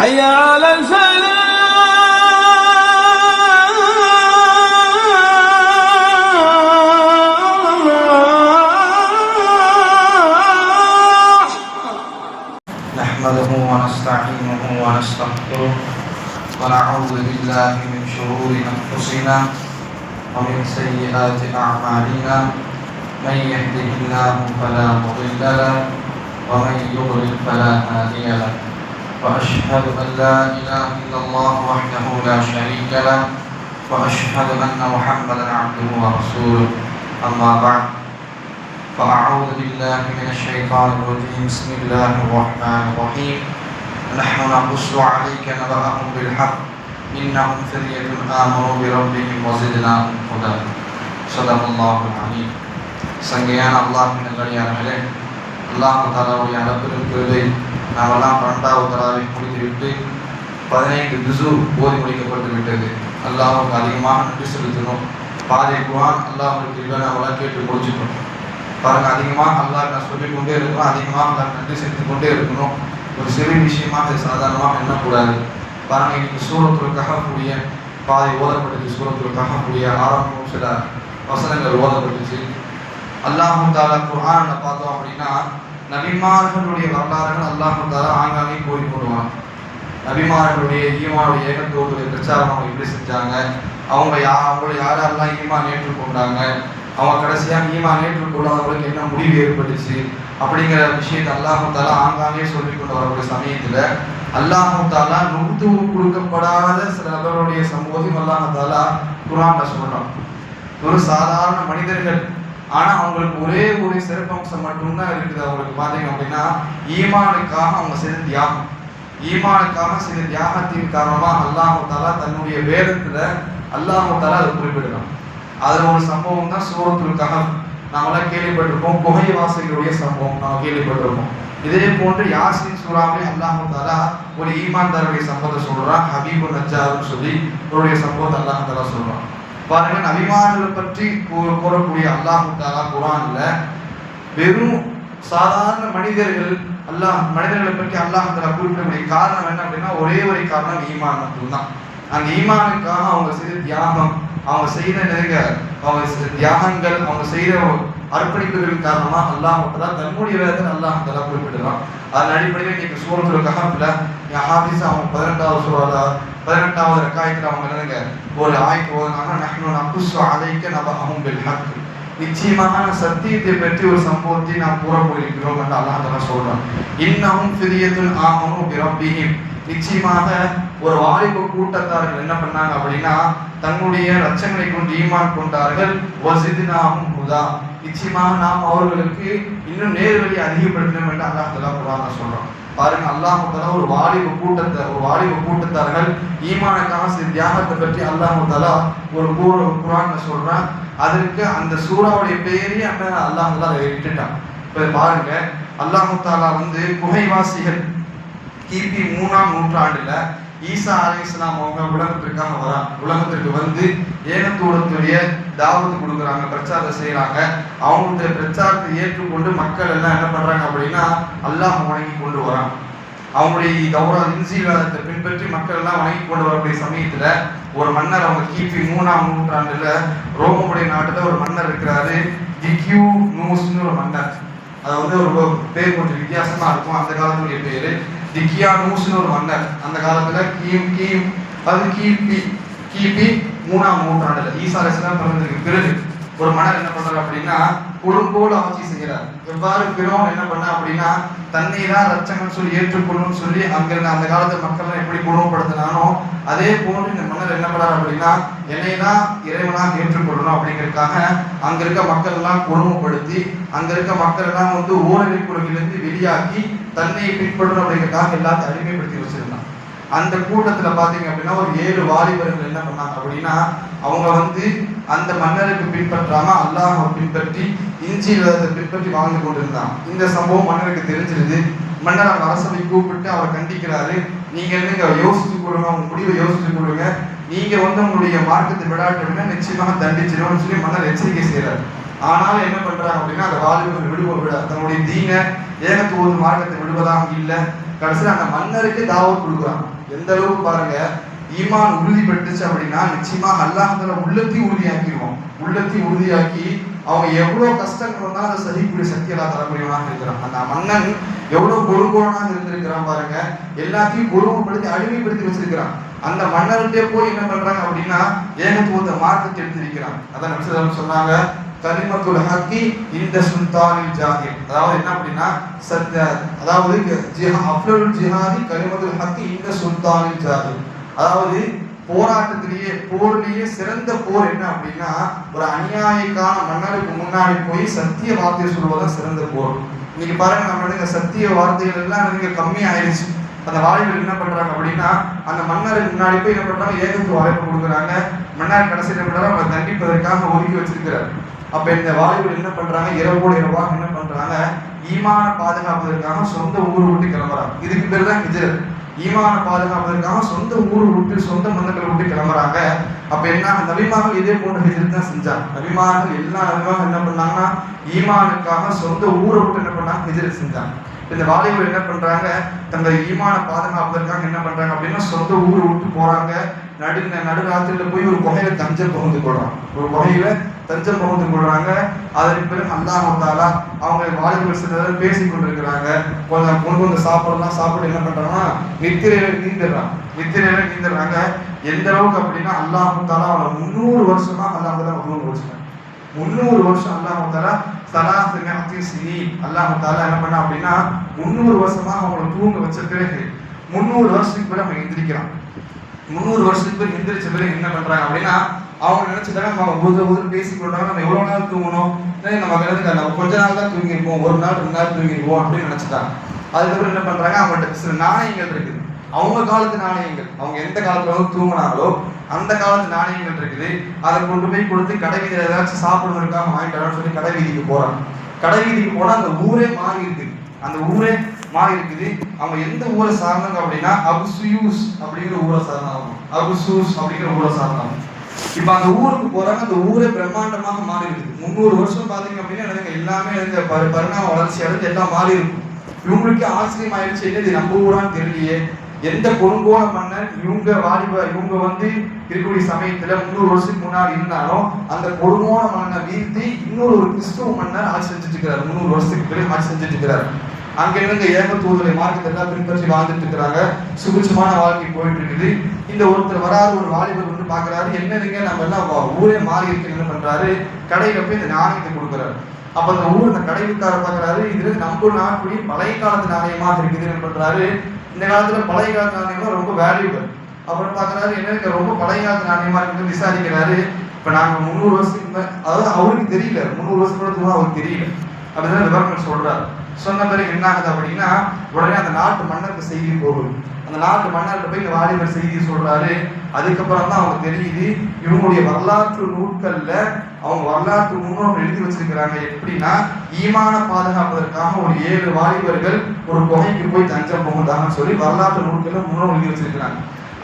حي على الفلاح. نحمده ونستعينه ونستغفره ونعوذ بالله من شرور أنفسنا ومن سيئات أعمالنا. من يهده الله فلا مضل له ومن يضلل فلا هادي له. وأشهد أن لا إله إلا الله وحده لا شريك له وأشهد أن محمدا عبده ورسوله. أما بعد فأعوذ بالله من الشيطان الرجيم. بسم الله الرحمن الرحيم. نحن نقص عليك نبأهم بالحق. إنهم ثرية آمنوا بربهم وزدناهم هدى. صدق الله العليم سنجيان الله من الغيان عليه. அல்லாஹ் தாலாவுடைய அளப்பெரும் கிருபை நாமெல்லாம் பன்னெண்டாவது தராவை முடித்துவிட்டு பதினைந்து திசு ஓதி முடிக்கப்பட்டு விட்டது. அல்லாஹுக்கு அதிகமாக நன்றி செலுத்தணும் பாதை குரான் அல்லாஹுக்கு கிருபை நாமெல்லாம் கேட்டு முடிச்சுட்டோம் பாருங்க அதிகமாக அல்லாஹ் நான் சொல்லிக்கொண்டே இருக்கணும் அதிகமாக அல்லாஹ் நன்றி செலுத்தி கொண்டே இருக்கணும் ஒரு சிறு விஷயமாக அது சாதாரணமாக எண்ணக்கூடாது. பாருங்க இன்னைக்கு சூரத்துக்காக கூடிய பாதை ஓதப்பட்டுச்சு சூழத்துக்காக கூடிய ஆரம்பம் சில வசனங்கள் ஓதப்பட்டுச்சு. அல்லாஹும் தாலா குரான் பார்த்தோம் அப்படின்னா நபிமார்களுடைய வரலாறுகள் அல்லாஹும் தாலா ஆங்காங்கே கூறி போடுவாங்க. நபிமார்களுடைய ஈமானுடைய ஏகத்துவத்துடைய பிரச்சாரம் அவங்க எப்படி செஞ்சாங்க? அவங்க யா அவங்கள யாரெல்லாம் ஈமான் ஏற்றுக்கொண்டாங்க? அவங்க கடைசியாக ஈமான் ஏற்றுக்கொள்ளாதவங்களுக்கு என்ன முடிவு ஏற்பட்டுச்சு? அப்படிங்கிற விஷயத்தை அல்லாஹும் தாலா ஆங்காங்கே சொல்லி கொண்டு வரக்கூடிய சமயத்தில். அல்லாஹும் தாலா நுகுத்து கொடுக்கப்படாத சில நபர்களுடைய சமூகத்தையும் அல்லாஹு தாலா குரான்ல சொல்றான். ஒரு சாதாரண மனிதர்கள் ஆனா அவங்களுக்கு ஒரே ஒரு சிறப்பம்சம் மட்டும்தான் இருக்குது அவங்களுக்கு. பாத்தீங்க அப்படின்னா ஈமானுக்காக அவங்க செய்த தியாகம். ஈமானுக்காக செய்த தியாகத்தின் காரணமா அல்லாஹு தாலா தன்னுடைய வேதத்துல அல்லாஹு தாலா அதை குறிப்பிடலாம் அதுல ஒரு சம்பவம் தான் சூரத்துல் கஹப் நாமெல்லாம் கேள்விப்பட்டிருப்போம் குகைவாசிகளுடைய சம்பவம் நாம கேள்விப்பட்டிருப்போம். இதே போன்று யாசின் சூறாவே அல்லாஹு தாலா ஒரு ஈமான்தாருடைய சம்பவத்தை சொல்றான் ஹபீபு நஜாருன்னு சொல்லி அவருடைய சம்பவத்தை அல்லாஹு தாலா சொல்றான். பாருங்க நபிமார்களை பற்றி கூறக்கூடிய அல்லாஹு தாலா குரான்ல வெறும் சாதாரண மனிதர்கள் அல்லாஹ் மனிதர்களை பற்றி அல்லாஹ் தாலா குறிப்பிடக்கூடிய காரணம் என்ன அப்படின்னா ஒரே ஒரு காரணம் ஈமான் மட்டும்தான். அந்த ஈமானுக்காக அவங்க செய்த தியாகம் அவங்க செய்த நெருங்க அவங்க செய்த தியாகங்கள் அவங்க செய்த அர்ப்பணிப்புகளின் காரணமா அல்லாஹ் தாலா தன்னுடைய வேதத்தை அல்லாஹ் தாலா குறிப்பிடுறான். அதன் அடிப்படையில் இன்னைக்கு சூரத்துல கஹப்ல என் ஹாபிஸ் அவங்க பதினெட்டாவது சூறால பதினெட்டாவது ரக்காயத்தில் அவங்க என்னங்க ஒரு ஆய்க்கு ஓதுனாங்க நஹ்னு நகுஸ்ஸு அலைக்க நபஅஹும் பில் ஹக் நிச்சயமாக சத்தியத்தை பற்றி ஒரு சம்பவத்தை நாம் கூற போயிருக்கிறோம் என்று அல்லாஹ் தஆலா சொல்றான். இன்னமும் பிரியத்தில் ஆமனும் பிறப்பியும் நிச்சயமாக ஒரு வாலிப கூட்டத்தார்கள் என்ன பண்ணாங்க அப்படின்னா தன்னுடைய லட்சங்களை கொண்டு ஈமான் கொண்டார்கள். வசிதினாவும் ஹுதா. நிச்சயமாக நாம் அவர்களுக்கு இன்னும் நேர்வழி அதிகப்படுத்தணும் என்று அல்லாஹ் தஆலா குர்ஆன்ல சொல்றோம் பாருங்க அல்லாஹ் ஒரு வாலிப கூட்டத்தை ஒரு வாலிப கூட்டத்தார்கள் ஈமானுக்காக சில தியாகத்தை பற்றி அல்லாஹ் தஆலா ஒரு கூற குரான் சொல்றான் அதற்கு அந்த சூறாவுடைய பெயரே அந்த அல்லாஹ் தஆலா அதை இட்டுட்டான் இப்போ பாருங்க அல்லாஹ் வந்து குகைவாசிகள் கிபி மூணாம் நூற்றாண்டுல ஈசா அலைஹிஸ்ஸலாம் அவங்க உலகத்திற்காக வரா உலகத்திற்கு வந்து ஏகத்துவத்துடைய தாவத்து கொடுக்குறாங்க பிரச்சாரத்தை செய்கிறாங்க அவங்களுடைய பிரச்சாரத்தை ஏற்றுக்கொண்டு மக்கள் எல்லாம் என்ன பண்ணுறாங்க அப்படின்னா அல்லாஹ் வணங்கி கொண்டு வரான் அவங்களுடைய கௌரவ இன்சீவாதத்தை பின்பற்றி மக்கள் எல்லாம் வணங்கி கொண்டு வரக்கூடிய சமயத்தில் ஒரு மன்னர் அவங்க கிபி மூணாம் நூற்றாண்டுல ரோமமுடைய நாட்டில் ஒரு மன்னர் இருக்கிறாரு கிக்யூ நூஸ்னு ஒரு மன்னர். அது வந்து ஒரு பேர் கொஞ்சம் வித்தியாசமாக இருக்கும் அந்த காலத்துடைய பேர். டிக்கியானூஸ்னு ஒரு மன்னர் அந்த காலத்துல கீம் கீம். அது கிபி கிபி மூணாம் நூற்றாண்டுல. ஈசா அலிஸ்லாம் பிறந்ததுக்கு பிறகு ஒரு மன்னர் என்ன பண்றாரு அப்படின்னா கொடுங்கோல் ஆட்சி செய்கிறார். எவ்வாறு பிறோன் என்ன பண்ணா அப்படின்னா தன்னை தான் லட்சங்கள் சொல்லி ஏற்றுக்கொள்ளணும்னு சொல்லி அங்கிருந்த அந்த காலத்து மக்கள் எப்படி குடும்பப்படுத்தினானோ அதே போன்று இந்த மன்னர் என்ன பண்ணார் அப்படின்னா என்னை தான் இறைவனாக ஏற்றுக்கொள்ளணும் அப்படிங்கிறதுக்காக அங்க இருக்க மக்கள் எல்லாம் குடும்பப்படுத்தி அங்க இருக்க மக்கள் எல்லாம் வந்து ஊரடிப்புறவிலிருந்து வெளியாக்கி தன்னை பின்பற்றணும் அப்படிங்கிறதுக்காக எல்லாத்தையும் அடிமைப்படுத்தி வச்சிருந்தான். அந்த கூட்டத்துல பாத்தீங்க அப்படின்னா ஒரு ஏழு வாலிபர்கள் என்ன பண்ணாங்க அப்படின்னா அவங்க வந்து அந்த மன்னருக்கு பின்பற்றாம அல்லாஹ் பின்பற்றி இஞ்சி விதத்தை பின்பற்றி வாழ்ந்து கொண்டிருந்தாங்க இந்த சம்பவம் மன்னருக்கு தெரிஞ்சிருது. மன்னர் அவர் அரசவை கூப்பிட்டு அவர் கண்டிக்கிறாரு. நீங்க என்னங்க யோசிச்சு கொடுங்க உங்க முடிவை யோசிச்சு கொடுங்க. நீங்க வந்து உங்களுடைய மார்க்கத்தை விடாட்டுனா நிச்சயமாக தண்டிச்சிருவோம்னு சொல்லி மன்னர் எச்சரிக்கை செய்யறாரு ஆனாலும் என்ன பண்றாங்க அப்படின்னா அந்த வாலிபர்கள் விடுவோம் விட தன்னுடைய தீன ஏகத்துவது மார்க்கத்தை விடுவதாக இல்லை. கடைசியில் அந்த மன்னருக்கு தாவம் கொடுக்குறாங்க. எந்த அளவுக்கு பாருங்க ஈமான் உறுதிப்பட்டுச்சு அப்படின்னா நிச்சயமா அல்லாஹ் உள்ளத்தையும் உறுதியாக்கிடுவோம் உள்ளத்தையும் உறுதியாக்கி அவங்க எவ்வளவு கஷ்டங்கள் வந்தாலும் அதை சகிக்கக்கூடிய சக்தி எல்லாம் தரக்கூடியவனாக இருக்கிறான். அந்த மன்னன் எவ்வளவு பொறுப்போனாக இருந்திருக்கிறான் பாருங்க. எல்லாத்தையும் பொறுமைப்படுத்தி அடிமைப்படுத்தி வச்சிருக்கிறான். அந்த மன்னர்கிட்டே போய் என்ன பண்றாங்க அப்படின்னா ஏகத்துவத்தை மார்க்கத்தை எடுத்திருக்கிறான். அதான் சொன்னாங்க கலிமத்துல் ஹக்கி இந்த சுல்தானில் ஜாகிர். அதாவது என்ன அப்படின்னா சத்ய அதாவது ஜிஹா அஃப்லல் ஜிஹாதி கலிமத்துல் ஹக்கி இந்த சுல்தானில் ஜாகிர். அதாவது போராட்டத்திலேயே போர்லேயே சிறந்த போர் என்ன அப்படின்னா ஒரு அநியாயக்கான மன்னருக்கு முன்னாடி போய் சத்திய வார்த்தையை சொல்வதுதான் சிறந்த போர். இன்னைக்கு பாருங்க நம்ம இந்த சத்திய வார்த்தைகள் எல்லாம் நீங்க கம்மி ஆயிடுச்சு அந்த வாலிபர் என்ன பண்றாங்க அப்படின்னா அந்த மன்னருக்கு முன்னாடி போய் என்ன பண்றாங்க ஏகத்துவ வாய்ப்பு கொடுக்குறாங்க. மன்னர் கடைசியில் என்ன பண்றாங்க அவங்களை தண்டிப்பதற்காக ஒதுக்கி வச்சிருக்கிறார். அப்ப இந்த வாலிபர் என்ன பண்றாங்க? இரவோடு இரவாக என்ன பண்றாங்க? ஈமான பாதுகாப்பதற்காக சொந்த ஊர் விட்டு கிளம்புறாங்க. இதுக்கு பேர் தான் ஹிஜ்ரத். ஈமான பாதுகாப்பதற்காக சொந்த ஊர் விட்டு சொந்த மந்தங்களை விட்டு கிளம்புறாங்க. அப்ப என்ன? நபிமார்கள் இதே போன்ற ஹிஜ்ரத் தான் செஞ்சாங்க. நபிமார்கள் எல்லா நபிமார்கள் என்ன பண்ணாங்கன்னா ஈமானுக்காக சொந்த ஊரை விட்டு என்ன பண்ணாங்க? ஹிஜர் செஞ்சாங்க. இந்த வாலிபர் என்ன பண்றாங்க? தங்கள் ஈமான பாதுகாப்பதற்காக என்ன பண்றாங்க அப்படின்னா சொந்த ஊரை விட்டு போறாங்க. நடு நடுராத்திரியில போய் ஒரு குகையில தஞ்சம் புகுந்து கொள்றாங்க ஒரு குகையில தஞ்சம் புகுந்து கொள்றாங்க அதற்கு பிறகு அல்லாஹ் வந்தாலா அவங்க வாலிபர் சிலர் பேசி கொண்டிருக்கிறாங்க. கொஞ்சம் கொண்டு வந்து சாப்பிடலாம் சாப்பிட்டு என்ன பண்றாங்கன்னா நித்திரையில நீந்துடுறாங்க. நித்திரையில நீந்துடுறாங்க. எந்த அளவுக்கு அப்படின்னா அல்லாஹ் தாலா அவனை முந்நூறு வருஷமா அல்லாஹ் தான் முந்நூறு வருஷம். முந்நூறு வருஷம் அல்லாஹ் தாலா சலாசு சினி. அல்லாஹ் தாலா என்ன பண்ணா அப்படின்னா முந்நூறு வருஷமா அவங்களை தூங்க வச்ச பிறகு முந்நூறு வருஷத்துக்கு பிறகு அவன் எந்திரிக்கிறான். முந்நூறு வருஷத்துக்கு பிறகு எந்திரிச்ச பிறகு என்ன பண்றாங்க அப்படின்னா அவங்க நினைச்சுட்டாங்க நம்ம ஊது ஊது பேசி கொண்டாங்க நம்ம எவ்வளோ நாள் தூங்கணும்? நம்ம கிடக்கு நம்ம கொஞ்ச நாள் தான் தூங்கியிருப்போம். ஒரு நாள் ரெண்டு நாள் தூங்கியிருப்போம் அப்படின்னு நினைச்சிட்டாங்க. அதுக்கப்புறம் என்ன பண்றாங்க? அவங்கள்ட்ட சில நாணயங்கள் இருக்குது. அவங்க காலத்து நாணயங்கள். அவங்க எந்த காலத்துல வந்து தூங்கினாங்களோ அந்த காலத்து நாணயங்கள் இருக்குது. அதை கொண்டு போய் கொடுத்து கடை வீதியில் ஏதாச்சும் சாப்பிடுவதற்காக வாங்கிட்டு சொல்லி கடை வீதிக்கு போறாங்க. கடை வீதிக்கு போனா அந்த ஊரே மாறி இருக்குது. அந்த ஊரே மாறி இருக்குது. அவங்க எந்த ஊரை சார்ந்தாங்க அப்படின்னா அபுசுயூஸ் அப்படிங்கிற ஊரை சார்ந்தாங்க அபுசூஸ் அப்படிங்கிற ஊரை சார்ந்தாங்க இப்ப அந்த ஊருக்கு போறாங்க அந்த ஊரே பிரம்மாண்டமாக மாறி இருக்கு முந்நூறு வருஷம் பாத்தீங்க அப்படின்னா எனக்கு எல்லாமே இந்த பரி- பரிணாம வளர்ச்சி அடுத்து எல்லாம் மாறி இருக்கும் இவங்களுக்கு ஆச்சரியம் ஆயிடுச்சு என்ன இது நம்ம ஊரான்னு தெரியலையே. எந்த கொடுங்கோல மன்னர் இவங்க வாலிப இவங்க வந்து இருக்கக்கூடிய சமயத்துல முந்நூறு வருஷத்துக்கு முன்னாடி இருந்தாலும் அந்த கொடுங்கோல மன்னை வீழ்த்தி இன்னொரு ஒரு கிறிஸ்துவ மன்னர் ஆட்சி செஞ்சுட்டு இருக்கிறார். முந்நூறு வருஷத்துக்கு பிறகு ஆட்சி செஞ்சுட்டு இருக்கிறார். அங்கிருந்து இருந்து ஏக பின்பற்றி வாழ்ந்துட்டு இருக்கிறாங்க சுபிட்சமான வாழ்க்கை போயிட்டு இருக்குது இந்த ஒருத்தர் வராரு ஒரு வாலிபர் வந்து பாக்குறாரு என்னதுங்க நம்ம எல்லாம் ஊரே மாறி இருக்கு பண்றாரு? கடையில போய் இந்த நாணயத்தை கொடுக்குறாரு. அப்ப அந்த ஊர் அந்த கடைவிக்கார பாக்குறாரு இது நம்ம நாட்டுடைய பழைய காலத்து நாணயமாக இருக்குது என்ன பண்றாரு? இந்த காலத்துல பழைய காலத்து நாணயமா ரொம்ப வேல்யூபிள் அப்புறம் பாக்குறாரு என்னங்க ரொம்ப பழைய காலத்து நாணயமா இருக்குது விசாரிக்கிறாரு. இப்ப நாங்க முந்நூறு வருஷத்துக்கு அதாவது அவருக்கு தெரியல முந்நூறு வருஷத்துக்கு அவருக்கு தெரியல. அப்படின்னு விவரங்கள் சொல்றாரு. சொன்ன பிறகு என்ன ஆகுது அப்படின்னா உடனே அந்த நாட்டு மன்னருக்கு செய்தி போகும். அந்த நாட்டு மன்னர்கிட்ட போய் இந்த வாலிபர் செய்தி சொல்றாரு. அதுக்கப்புறம் தான் அவங்க தெரியுது இவங்களுடைய வரலாற்று நூட்கள்ல அவங்க வரலாற்று முன்னோர் எழுதி வச்சிருக்கிறாங்க. எப்படின்னா ஈமான பாதுகாப்பதற்காக ஒரு ஏழு வாலிபர்கள் ஒரு குகைக்கு போய் தஞ்சம் புகுந்தாங்கன்னு சொல்லி வரலாற்று நூல்களை முன்னோர் எழுதி வச்சிருக்கிறாங்க.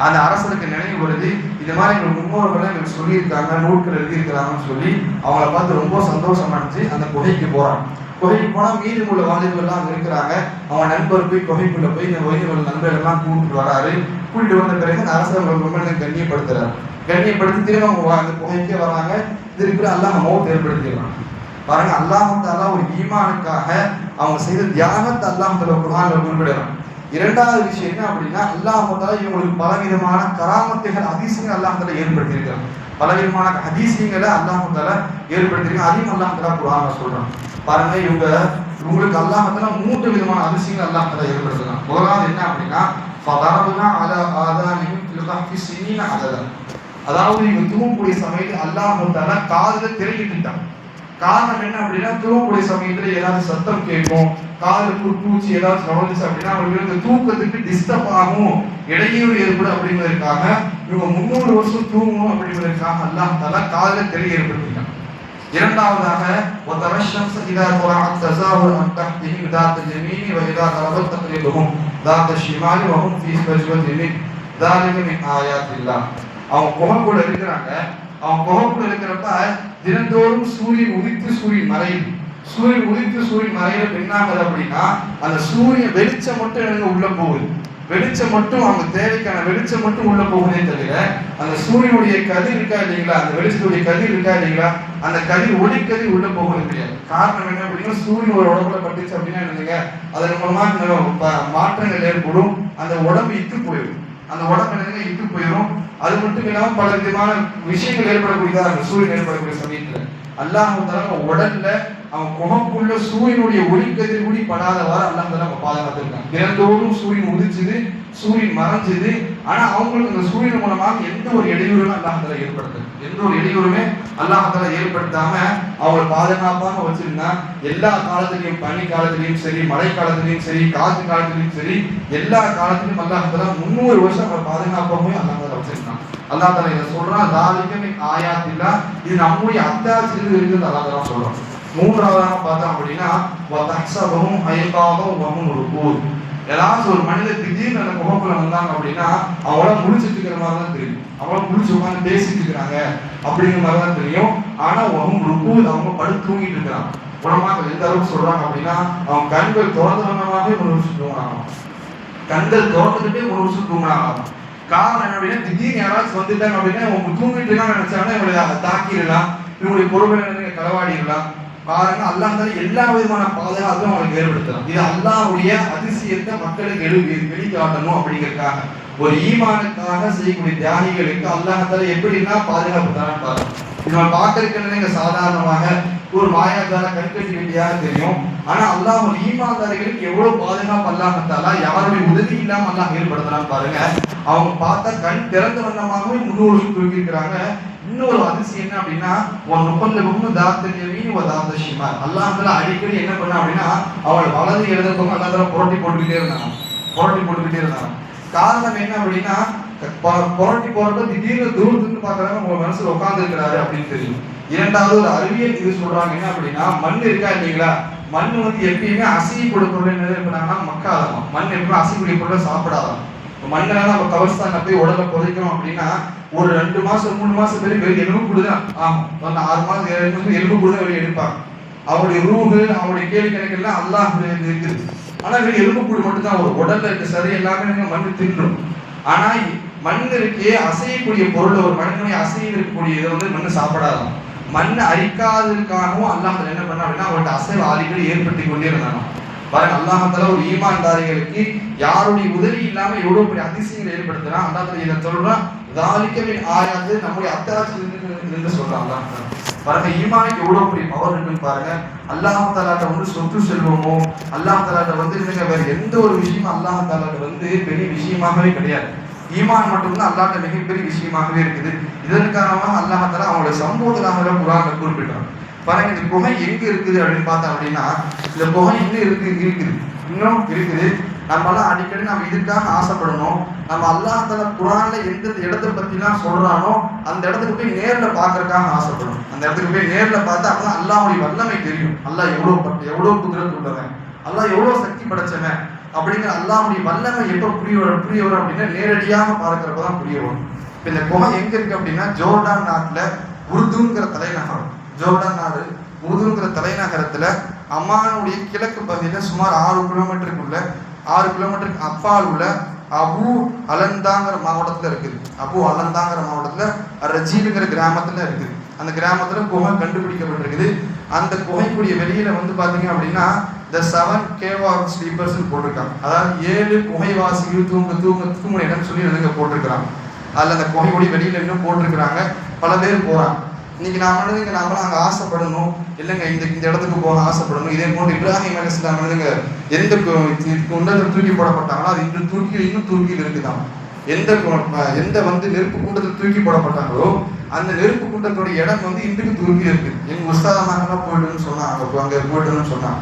அந்த அரசனுக்கு நினைவு வருது இது மாதிரி எங்கள் முன்னோர்கள் எங்களுக்கு சொல்லியிருக்காங்க நூல்கள் எழுதியிருக்கிறாங்கன்னு சொல்லி அவங்கள பார்த்து ரொம்ப சந்தோஷமா இருந்துச்சு. அந்த குகைக்கு போறாங்க. குகைக்கு போனா மீதி உள்ள வாலிபர்கள் எல்லாம் இருக்கிறாங்க. அவன் நண்பர் போய் குகைக்குள்ள போய் இந்த வைதிகள் நண்பர்கள் எல்லாம் கூப்பிட்டு வராரு. கூட்டிட்டு வந்த பிறகு அந்த அரசர் அவங்க ரொம்ப கண்ணியப்படுத்துறாரு. கண்ணியப்படுத்தி திரும்ப அவங்க அந்த குகைக்கே வராங்க. திருப்பி அல்லாஹ் மௌத் ஏற்படுத்திடுறான். பாருங்க அல்லாஹ் தாலா ஒரு ஈமானுக்காக அவங்க செய்த தியாகத்தை அல்லாஹ் குரான் குறிப்பிடுறான். இரண்டாவது விஷயம் என்ன அப்படின்னா அல்லாஹால இவங்களுக்கு பலவிதமான கராமத்தைகள் அதிசயங்கள் அல்லாஹால ஏற்படுத்தியிருக்கிறாங்க ஏற்படுத்தியிருக்கிறான். பலவிதமான அதிசயங்களை அல்லாஹால ஏற்படுத்தியிருக்காங்க அதையும் அல்லாஹால தாலா குரான்ல சொல்றான். பாருங்க இவங்க இவங்களுக்கு அல்லாஹ் மூன்று விதமான அதிசயங்கள் அல்லாஹால தாலா முதலாவது என்ன அப்படின்னா ஃபதரபுனா அலா ஆதானிஹிம் ஃபில் கஹ்ஃபி சினீன அதாவது இவங்க தூங்கக்கூடிய சமயத்தில் அல்லாஹ் தாலா காதுல திரையிட்டுட்டான். காரணம் என்ன அப்படின்னா தூங்கக்கூடிய சமயத்துல ஏதாவது சத்தம் கேட்கும் காதுல பூச்சி ஏதாவது நுழைஞ்சிச்சு அப்படின்னா அவங்களுக்கு இந்த தூக்கத்துக்கு டிஸ்டர்ப் ஆகும் இடையூறு ஏற்படும் அப்படிங்கிறதுக்காக இவங்க முந்நூறு வருஷம் தூங்கணும் அப்படிங்கிறதுக்காக அல்லாஹ் தாலா காதுல திரை ஏற்படுத்திட்டான் இரண்டாவதாக وترى الشمس إذا طلعت تزاور عن تحتهم ذات اليمين وإذا غربت تقرضهم ذات الشمال وهم في فجوة من ذلك من آيات الله அவங்க குகைக்குள்ள இருக்கிறாங்க அவங்க குகைக்குள்ள இருக்கிறப்ப தினந்தோறும் சூரியன் உதித்து சூரியன் மறையுது சூரியன் உதித்து சூரியன் மறையில பின்னாகுது அப்படின்னா அந்த சூரிய வெளிச்சம் மட்டும் எனக்கு உள்ள போகுது. வெளிச்சம் மட்டும் அவங்க தேவைக்கான வெளிச்சம் மட்டும் உள்ள போகுதே தவிர அந்த சூரியனுடைய கதிர் இருக்கா இல்லைங்களா? அந்த வெளிச்சத்துடைய கதிர் இருக்கா இல்லைங்களா? அந்த கதிர் ஒளிக்கதிர் உள்ள போகவே கிடையாது காரணம் என்ன அப்படின்னா சூரியன் ஒரு உடம்புல பட்டுச்சு அப்படின்னா என்னதுங்க அதன் மூலமா மாற்றங்கள் ஏற்படும். அந்த உடம்பு இத்து போயிடும் அந்த உடம்பு என்னதுங்க இட்டு போயிடும் அது மட்டும் இல்லாமல் பல விதமான விஷயங்கள் ஏற்படக்கூடியதா அந்த சூரியன் ஏற்படக்கூடிய சமயத்துல. அல்லாஹால உடல்ல அவன் குகப்புள்ள சூரியனுடைய ஒளிக்கதிர் கூடி படாதவாறு அல்லாஹால அவன் அவங்க தினந்தோறும் சூரியன் உதிச்சுது சூரியன் மறைஞ்சது. ஆனா அவங்களுக்கு இந்த சூரியன் மூலமாக எந்த ஒரு இடையூறுமே அல்லாஹால ஏற்படுத்து எந்த ஒரு இடையூறுமே அல்லாஹால ஏற்படுத்தாம அவங்களை பாதுகாப்பாக வச்சிருந்தான் எல்லா காலத்திலையும் பனி காலத்திலையும் சரி மழை காலத்திலையும் சரி காற்று காலத்திலையும் சரி எல்லா காலத்திலையும் அல்லாஹால முன்னூறு வருஷம் அவரை பாதுகாப்பாகவும் அல்லாஹால வச்சிருந்தான் அல்லா அல்லாஹ் இதை சொல்றான். தாலிகமே ஆயாத்தில்லா. இது நம்முடைய அத்தாட்சியில் இருக்குது அல்லாஹ் தஆலா சொல்றான். மூன்றாவதாக பார்த்தோம் அப்படின்னா வதஹ்சபஹும் ஐகாதும் வஹும் ருகூத். ஏதாச்சும் ஒரு மனிதர் திடீர்னு அந்த முகப்புல வந்தாங்க அப்படின்னா அவங்கள முடிச்சிட்டு இருக்கிற மாதிரி தான் தெரியும். அவங்கள முடிச்சு உட்காந்து பேசிட்டு இருக்கிறாங்க அப்படிங்கிற மாதிரி தான் தெரியும். ஆனா வஹும் ருகூத் அவங்க படுத்து தூங்கிட்டு இருக்கிறாங்க. உடம்பாக்கள் எந்த அளவுக்கு சொல்றாங்க அப்படின்னா அவங்க கண்கள் திறந்தவனமாகவே ஒரு வருஷம் தூங்கினாங்க கண்கள் திறந்துக்கிட்டே ஒரு வருஷம் தூங்கினாங்க காரணம் என்ன அப்படின்னா திடீர்னு யாராச்சும் வந்துட்டாங்க அப்படின்னா உங்க தூங்கிட்டு இருக்காங்க நினைச்சாங்கன்னா இவங்களை தாக்கிடலாம். இவங்களுடைய பொறுமை களவாடிடலாம். பாருங்க அல்லாஹ் தால எல்லா விதமான பாதுகாப்பும் அவங்களுக்கு ஏற்படுத்தலாம். இது அல்லாஹ்வுடைய அதிசயத்தை மக்களுக்கு எழு வெளிக்காட்டணும் அப்படிங்கிறதுக்காக. ஒரு ஈமானுக்காக செய்யக்கூடிய தியாகிகளுக்கு அல்லாஹ் தாலா எப்படின்னா பாதுகாப்பு தரான்னு பாருங்க இது நம்ம பார்க்கறதுக்கு சாதாரணமாக ஒரு மாயாதார கண்கட்டி வேண்டியாக தெரியும். ஆனா அல்லாஹ் அவன் ஈமான்தாரிகளுக்கு எவ்வளவு பாதுகாப்பு அல்லாஹத்தாலா யாருமே யாருடைய உதவி இல்லாம அல்லாஹ் ஏற்படுத்தலாம் பாருங்க. அவங்க பார்த்தா கண் திறந்த வண்ணமாகவே முன்னோர்கள் தூக்கி இருக்கிறாங்க இன்னொரு அதிசயம் என்ன அப்படின்னா உன் முப்பது முன்னு தாத்த ஒரு தாத்த ஷிமா அல்லாஹ் அடிக்கடி என்ன பண்ண அப்படின்னா அவள் வலது எழுதப்போங்க அல்லா புரட்டி போட்டுக்கிட்டே இருந்தாங்க புரட்டி போட்டுக்கிட்டே இருந்தாங்க காரணம் என்ன அப்படின்னா ப- புரட்டி போறப்ப திடீர்னு தூரத்துன்னு பாக்குறாங்க உங்க மனசுல உட்கார்ந்து இருக்கிறாரு அப்படின்னு தெரியும். இரண்டாவது ஒரு அறிவியல் இது சொல்றாங்க. என்ன அப்படின்னா மண் இருக்கா இல்லைங்களா? மண் வந்து எப்பயுமே அசையக்கூடிய பொருள் என்ன பண்ணாங்கன்னா மக்காதாமா மண் எப்பவுமே அசையக்கூடிய பொருளை சாப்பிடாதாம் மண்ணெல்லாம் நம்ம கவர்ஸ்தான் போய் உடலை புதைக்கிறோம் அப்படின்னா ஒரு ரெண்டு மாசம் மூணு மாசம் பேர் வெளியே எலும்பு கூடுதான் ஆமா ஆறு மாசம் ஏழு மாசம் எலும்பு கூடுதான் வெளியே எடுப்பாங்க. அவருடைய ரூஹு அவருடைய கேள்வி கணக்கெல்லாம் அல்லாஹ் இருக்குது. ஆனா வெறும் எலும்பு கூடு மட்டும்தான் அவர் உடல்ல இருக்க சரி எல்லாமே நீங்க மண்ணு தின்னும் ஆனா மண் அசையக்கூடிய பொருள் ஒரு மனிதனை அசைய இருக்கக்கூடிய இதை வந்து மண்ணு சாப்பிடாதான் மண்ணை அழிக்காததுக்காகவும் அல்லாஹ் என்ன பண்ண அப்படின்னா அவர்கிட்ட அசைவ அடிக்கடி ஏற்படுத்தி கொண்டே இருந்தாங்க. பாருங்க அல்லாஹால ஒரு ஈமான்தாரிகளுக்கு யாருடைய உதவி இல்லாம எவ்வளவு பெரிய அதிசயங்களை ஏற்படுத்துறா அல்லாஹ் இதை சொல்றான் தாலிக்கவின் ஆயாது நம்முடைய அத்தாட்சி சொல்றான் அல்லாஹ். பாருங்க ஈமானுக்கு எவ்வளவு பெரிய பவர் இருக்குன்னு பாருங்க. அல்லாஹ் தாலாட்ட வந்து சொத்து செல்வமோ அல்லாஹ் தாலாட்ட வந்து வேற எந்த ஒரு விஷயமும் அல்லாஹ் தாலாட்ட வந்து பெரிய விஷயமாகவே கிடையாது. ஈமான் மட்டும்தான் அல்லாட்ட மிகப்பெரிய விஷயமாகவே இருக்குது. இதன் காரணமாக அல்லாஹ் அவங்களோட சம்போதனாக குரான் குறிப்பிட்டான் பாருங்க இந்த குகை எங்க இருக்குது அப்படின்னு பார்த்தோம் அப்படின்னா இந்த குகை இன்னும் இருக்கு? இருக்குது. இன்னும் இருக்குது. நம்மளாம் அடிக்கடி நம்ம இதுக்காக ஆசைப்படணும். நம்ம அல்லாஹால குரான்ல எந்த இடத்தை பத்திலாம் சொல்றானோ அந்த இடத்துக்கு போய் நேர்ல பாக்குறதுக்காக ஆசைப்படணும். அந்த இடத்துக்கு போய் நேர்ல பார்த்தா அப்பதான் அல்லாஹுடைய வல்லமை தெரியும். அல்லாஹ் எவ்வளவு எவ்வளவு குதிரத்து உள்ளவன் அல்லாஹ் எவ்வளவு சக்தி படைச்சவன். அப்படிங்கிற அல்லாமுடைய வல்லமை எப்ப புரிய வரும் புரிய வரும் அப்படின்னா நேரடியாக பார்க்கறப்ப தான் புரிய வரும். இப்ப இந்த குகை எங்க இருக்கு அப்படின்னா ஜோர்டான் நாட்டுல உருதுங்கிற தலைநகரம். ஜோர்டான் நாடு உருதுங்கிற தலைநகரத்துல அம்மானுடைய கிழக்கு பகுதியில சுமார் ஆறு கிலோமீட்டருக்குள்ள ஆறு கிலோமீட்டருக்கு அப்பால் உள்ள அபு அலந்தாங்கிற மாவட்டத்துல இருக்குது. அபு அலந்தாங்கிற மாவட்டத்துல ரஜீலுங்கிற கிராமத்துல இருக்குது. அந்த கிராமத்துல குகை கண்டுபிடிக்கப்பட்டிருக்குது. அந்த குகைக்குரிய வெளியில வந்து பாத்தீங்க அப்படின்னா the seven cave of sleepers போட்டிருக்காங்க. அதாவது ஏழு குகைவாசிகள் தூங்க தூங்க தூங்குற இடம் சொல்லி எழுதுங்க போட்டிருக்கிறாங்க. அதில் அந்த குகைக்குடி வெளியில் இன்னும் போட்டிருக்கிறாங்க. பல பேர் போகிறாங்க இன்னைக்கு நாம எழுதுங்க நாமளும் அங்கே ஆசைப்படணும். இல்லைங்க இந்த இந்த இடத்துக்கு போக ஆசைப்படணும். இதே போன்று இப்ராஹிம் அலி இஸ்லாம் எழுதுங்க எந்த குண்டத்தில் தூக்கி போடப்பட்டாங்களோ அது இன்னும் தூக்கி இன்னும் தூக்கியில் இருக்குதான் எந்த எந்த வந்து நெருப்பு குண்டத்தில் தூக்கி போடப்பட்டாங்களோ அந்த நெருப்பு குண்டத்தோட இடம் வந்து இன்றைக்கு துருக்கி இருக்கு. எங்க உஸ்தாதமாக போயிடுன்னு சொன்னாங்க அங்கே போயிடுன்னு சொன்னாங்க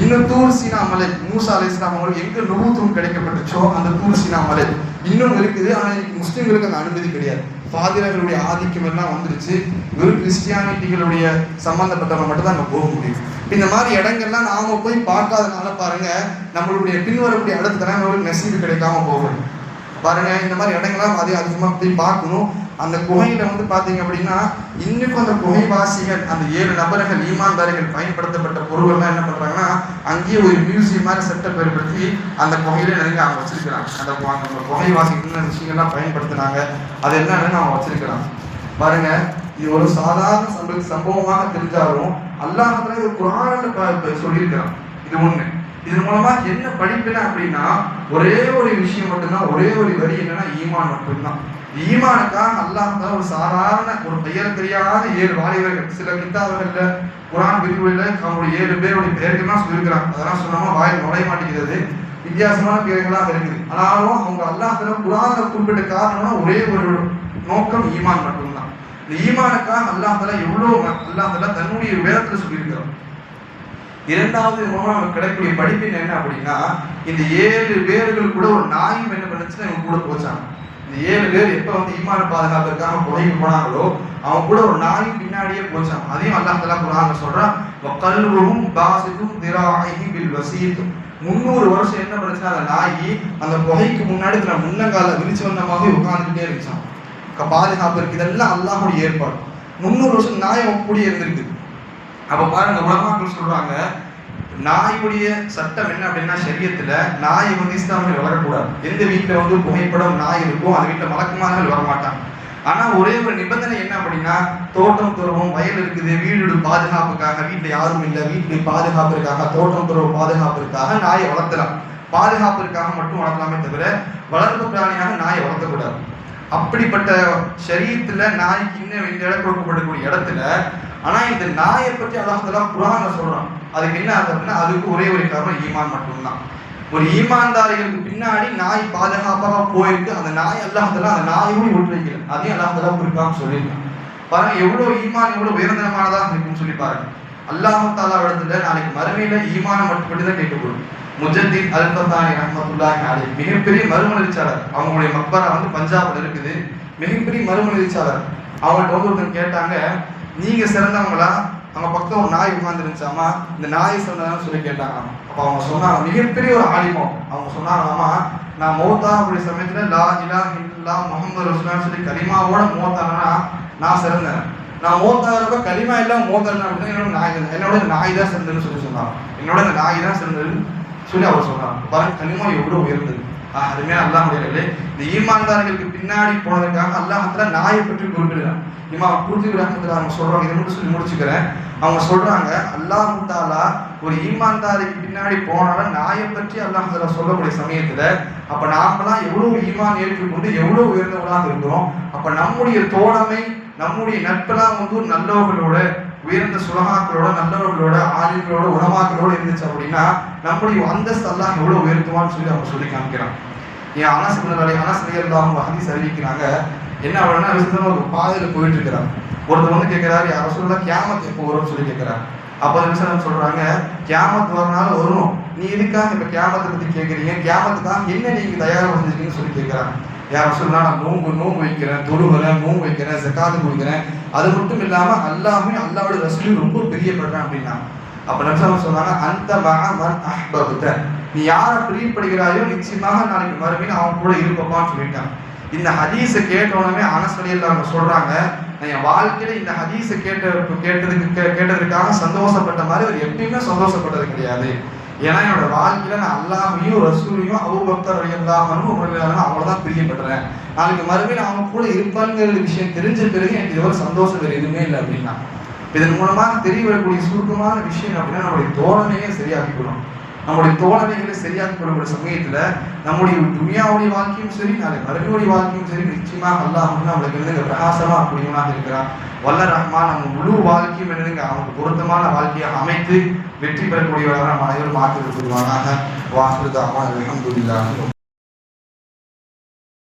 இன்னும் தூர் சீனா மலை மூசா அலை இஸ்லாம் அவங்களுக்கு எங்க நுபுத்துவம் கிடைக்கப்பட்டுச்சோ அந்த தூர் சீனா மலை. இன்னும் இருக்குது ஆனா இன்னைக்கு முஸ்லீம்களுக்கு அந்த அனுமதி கிடையாது. பாதிரர்களுடைய ஆதிக்கம் எல்லாம் வந்துருச்சு. வெறும் கிறிஸ்டியானிட்டிகளுடைய சம்பந்தப்பட்டவங்க மட்டும் தான் அங்க போக முடியும். இந்த மாதிரி இடங்கள்லாம் நாம போய் பார்க்காதனால பாருங்க நம்மளுடைய பின்வரக்கூடிய அடுத்த தலைமுறைகளுக்கு நசீது கிடைக்காம போகும். பாருங்க இந்த மாதிரி இடங்கள்லாம் அதிக அதிகமாக போய் பார்க்கணும். அந்த குகையில வந்து பாத்தீங்க அப்படின்னா இன்னைக்கும் அந்த குகைவாசிகள் அந்த ஏழு நபர்கள் ஈமான்தாரிகள் பயன்படுத்தப்பட்ட பொருள்கள்லாம் என்ன பண்றாங்கன்னா அங்கேயே ஒரு மியூசியம் மாதிரி செட்டப் ஏற்படுத்தி அந்த குகையில நிறைய அவங்க வச்சிருக்கிறாங்க. அந்த அந்த குகைவாசி என்ன விஷயங்கள்லாம் பயன்படுத்தினாங்க. அது என்னன்னு அவங்க வச்சிருக்கிறாங்க. பாருங்க இது ஒரு சாதாரண சம்ப சம்பவமாக தெரிஞ்சாலும் அல்லாஹத்துல ஒரு குரான்ல சொல்லியிருக்கிறான். இது ஒண்ணு. இதன் மூலமா என்ன படிப்பின அப்படின்னா ஒரே ஒரு விஷயம் மட்டும்தான் ஒரே ஒரு வரி என்னன்னா ஈமான் மட்டும்தான். ஈமானுக்காக அல்லாஹ் தஆலா ஒரு சாதாரண ஒரு பெயர் தெரியாத ஏழு வாலிபர்கள் சில கித்தாபுகள்ல குரான் பிரிவுல அவங்களுடைய ஏழு பேருடைய பெயர்கள்லாம் சொல்லியிருக்கிறாங்க. அதெல்லாம் சொல்லாம வாயில் நுழைய மாட்டேங்கிறது வித்தியாசமான பெயர்களாக இருக்குது. ஆனாலும் அவங்க அல்லாஹ் குரான குறிப்பிட்ட காரணம்னா ஒரே ஒரு நோக்கம் ஈமான் மட்டும்தான். இந்த ஈமானுக்காக அல்லாஹ் தஆலா எவ்வளோ அல்லாஹ் தஆலா தன்னுடைய வேதத்தில் சொல்லியிருக்கிறோம் இரண்டாவது மூலம் நமக்கு கிடைக்கக்கூடிய படிப்பின் என்ன அப்படின்னா இந்த ஏழு பேர்கள் கூட ஒரு நாயும் என்ன பண்ணுச்சுன்னா இவங்க கூட போச்சாங்க. இந்த ஏழு பேர் எப்ப வந்து ஈமான பாதுகாப்பிற்காக புகைக்கு போனாங்களோ அவங்க கூட ஒரு நாய் பின்னாடியே போச்சான் அதையும் அல்லாஹ் தலா குரான் சொல்றான் கல்வரும் பாசிக்கும் திராகி பில் வசீத்தும் முந்நூறு வருஷம் என்ன பண்ணுச்சுன்னா அந்த நாய் அந்த புகைக்கு முன்னாடி தன் முன்னங்கால விரிச்சு வந்தமாகவே உட்கார்ந்துக்கிட்டே இருந்துச்சான் பாதுகாப்பு இருக்கு. இதெல்லாம் அல்லாஹுடைய ஏற்பாடு. முந்நூறு வருஷம் நாய் அவன் கூடயே இருந்திருக்கு. அப்ப பாருங்க உலமாக்கள் சொல்றாங்க நாயுடைய சட்டம் என்ன அப்படின்னா சரியத்துல நாய் வந்து இஸ்லாமில் வளரக்கூடாது. எந்த வீட்டுல வந்து புகைப்படம் நாய் இருக்கும் அந்த வீட்டுல வழக்கமானவர்கள் வரமாட்டாங்க. ஆனா ஒரே ஒரு நிபந்தனை என்ன அப்படின்னா தோட்டம் துறவும் வயல் இருக்குது வீடு பாதுகாப்புக்காக வீட்டுல யாரும் இல்லை வீட்டுல பாதுகாப்பிற்காக தோட்டம் துறவு பாதுகாப்பிற்காக நாயை வளர்த்தலாம். பாதுகாப்பிற்காக மட்டும் வளர்க்கலாமே தவிர வளர்ப்பு பிராணியாக நாயை வளர்த்தக்கூடாது அப்படிப்பட்ட சரீரத்துல நாய்க்கு இன்னும் இந்த இடம் கொடுக்கப்படக்கூடிய இடத்துல ஆனா இந்த நாயை பற்றி அல்லாஹெல்லாம் குரான்ல சொல்றான். அதுக்கு என்ன அப்படின்னா அதுக்கு ஒரே ஒரு காரணம் ஈமான் மட்டும்தான். ஒரு ஈமான்தாரிகளுக்கு பின்னாடி நாய் பாதுகாப்பாக போயிருக்கு. அந்த நாய் அல்லாஹெல்லாம் அந்த நாயும் விட்டு வைக்கல. அதையும் அல்லாஹெல்லாம் குறிப்பாக சொல்லியிருக்கான். பாருங்க எவ்வளவு ஈமான் எவ்வளவு உயர்ந்தனமானதாக இருக்குன்னு சொல்லி பாருங்க. அல்லாஹ் தாலா இடத்துல நாளைக்கு மறுமையில ஈமானம் மட்டுப்பட்டு தான் கேட்கப்படும் முஜத்தின் அல்பத்தானி ரஹமத்துல்லாஹி அலைஹி. மிகப்பெரிய மறுமலர்ச்சியாளர் அவங்களுடைய மக்பரா வந்து பஞ்சாப்ல இருக்குது. மிகப்பெரிய மறுமலர்ச்சியாளர் அவங்கள்ட்ட வந்து ஒருத்தர் கேட்டாங்க நீங்க சிறந்தவங்களா? அவங்க பக்கம் ஒரு நாய் உட்காந்துருந்துச்சாமா இந்த நாய் சிறந்ததான்னு சொல்லி கேட்டாங்க அப்ப அவங்க சொன்னாங்க மிகப்பெரிய ஒரு ஆலிமம். அவங்க சொன்னாங்களாமா நான் மௌத்தா அப்படி சமயத்துல லா இலா இல்லா முகமது ரசுலான்னு சொல்லி கலிமாவோட மௌத்தானா நான் சிறந்தேன். நான் மோத்தாகிறப்ப களிமா எல்லாம் மோத்தானா அப்படின்னா என்னோட நாய் என்னோட நாய் தான் சிறந்ததுன்னு சொல்லி சொன்னாங்க. என்னோட இந்த நாய் தான் சிறந்ததுன்னு சொல்லி அவர் சொன்னாங்க. பாருங்க கனிமா எவ்வளவு உயர்ந்தது. அருமையா அதுமே இந்த ஈமான்தார்களுக்கு பின்னாடி போனதுக்காக அல்லாஹத்துல நாயை பற்றி குறிப்பிடுறான் இமா புரிஞ்சு ரஹமத்துல அவங்க சொல்றாங்க இதை மட்டும் சொல்லி முடிச்சுக்கிறேன். அவங்க சொல்றாங்க அல்லாஹ் தாலா ஒரு ஈமான்தாரிக்கு பின்னாடி போனாலும் நாயை பற்றி அல்லாஹ் சொல்லக்கூடிய சமயத்துல அப்ப நாமெல்லாம் எவ்வளவு ஈமான் ஏற்றுக்கொண்டு எவ்வளவு உயர்ந்தவர்களாக இருக்கிறோம். அப்ப நம்முடைய தோழமை நம்முடைய நட்பெல்லாம் வந்து ஒரு நல்லவர்களோட உயர்ந்த சுலகாக்களோட நல்லவர்களோட ஆளுங்களோட உணவாக்களோட இருந்துச்சு அப்படின்னா நம்முடைய அந்தஸ்து அல்லாஹ் எவ்வளவு உயர்த்துவான்னு சொல்லி அவங்க சொல்லி காமிக்கிறான் என் அனஸ் பின்னாடி அனஸ் அவங்க ஹதீஸ் அறிவிக்கிறாங்க. என்ன அப்படின்னா விசுத்தமா ஒரு பாதையில் போயிட்டு இருக்கிறாங்க ஒருத்தர் வந்து கேட்கிறாரு யார் சொல்ல கேமத்து எப்போ வரும்னு சொல்லி கேட்கிறாங்க அப்போ விசனம் சொல்றாங்க கியாமத் வரனால வரும். நீ எதுக்காக இப்ப கேமத்தை பத்தி கேட்குறீங்க? கியாமத்துக்காக என்ன நீங்க தயாராக வந்திருக்கீங்கன்னு சொல்லி கேட்கிறாங்க யார் சொல்லலாம் நான் நோம்பு நோம்பு வைக்கிறேன் தொழுகிறேன் நோம்பு வைக்கிறேன் ஜக்காத்து கொடுக்குறேன். அது மட்டும் இல்லாம அல்லாமே அல்லாவோட ரசூலும் ரொம்ப பிரியப்படுறேன் அப்படின்னா அப்ப நம்சம் சொன்னாங்க அந்த மகன் அஹ்பகுத. நீ யாரை பிரியப்படுகிறாயோ நிச்சயமாக நாளைக்கு மறுமையில் அவன் கூட இருப்பப்பான்னு சொல்லிட்டான் இந்த ஹதீஸை கேட்டவுடனே அனசலியில் அவங்க சொல்றாங்க நான் என் வாழ்க்கையில இந்த ஹதீஸை கேட்ட கேட்டதுக்கு கேட்டதுக்காக சந்தோஷப்பட்ட மாதிரி அவர் எப்பயுமே சந்தோஷப்பட்டது கிடையாது. ஏன்னா என்னோட வாழ்க்கையில நான் அல்லாமையும் ரசூலையும் அபுபக்தர் எல்லாமனும் அவ்வளவுதான் பிரியப்படுறேன். நாளைக்கு மறுபடியும் அவங்க கூட இருப்பாங்கிற விஷயம் தெரிஞ்ச பிறகு எனக்கு இதுவரை சந்தோஷம் வேறு எதுவுமே இல்லை அப்படின்னா. இதன் மூலமாக தெரிய வரக்கூடிய சுருக்கமான விஷயம் அப்படின்னா நம்முடைய தோழமையை சரியாக்கிக்கணும் நம்முடைய தோழமைகளை சரியாக்கி கொள்ளக்கூடிய சமயத்துல நம்முடைய துணியாவுடைய வாழ்க்கையும் சரி நாளை மறுபடியுடைய வாழ்க்கையும் சரி நிச்சயமாக அல்லாஹ் வந்து நம்மளுக்கு என்னங்க பிரகாசமா கூடியவனாக இருக்கிறான் வல்ல ரஹ்மான் நம்ம முழு வாழ்க்கையும் என்னங்க அவனுக்கு பொருத்தமான வாழ்க்கையை அமைத்து வெற்றி பெறக்கூடியவராக நம்ம அனைவரும் ஆக்கி விடுவானாக வாக்குறுதி அலமதுல்லாஹ்